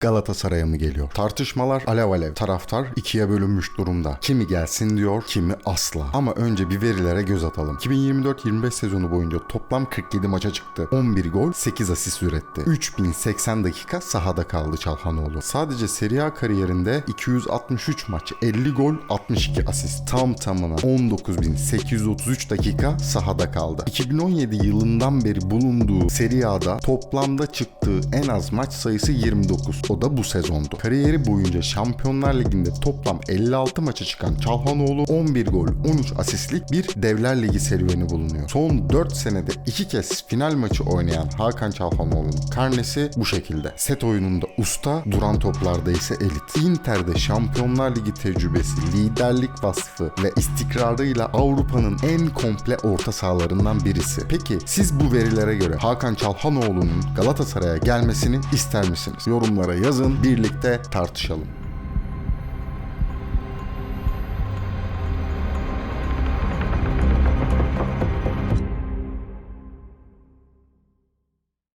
Galatasaray'a mı geliyor? Tartışmalar alev alev. Taraftar ikiye bölünmüş durumda. Kimi gelsin diyor, kimi asla. Ama önce bir verilere göz atalım. 2024-25 sezonu boyunca toplam 47 maça çıktı. 11 gol, 8 asist üretti. 3080 dakika sahada kaldı Çalhanoğlu. Sadece Serie A kariyerinde 263 maç, 50 gol, 62 asist. Tam tamına 19833 dakika sahada kaldı. 2017 yılından beri bulunduğu Serie A'da toplamda çıktığı en az maç sayısı 29. O da bu sezondu. Kariyeri boyunca Şampiyonlar Ligi'nde toplam 56 maça çıkan Çalhanoğlu 11 gol, 13 asistlik bir Devler Ligi serüveni bulunuyor. Son 4 senede 2 kez final maçı oynayan Hakan Çalhanoğlu'nun karnesi bu şekilde. Set oyununda usta, duran toplarda ise elit. Inter'de Şampiyonlar Ligi tecrübesi, liderlik vasfı ve istikrarıyla Avrupa'nın en komple orta sahalarından birisi. Peki siz bu verilere göre Hakan Çalhanoğlu'nun Galatasaray'a gelmesini ister misiniz? Yorumlara yazın, birlikte tartışalım.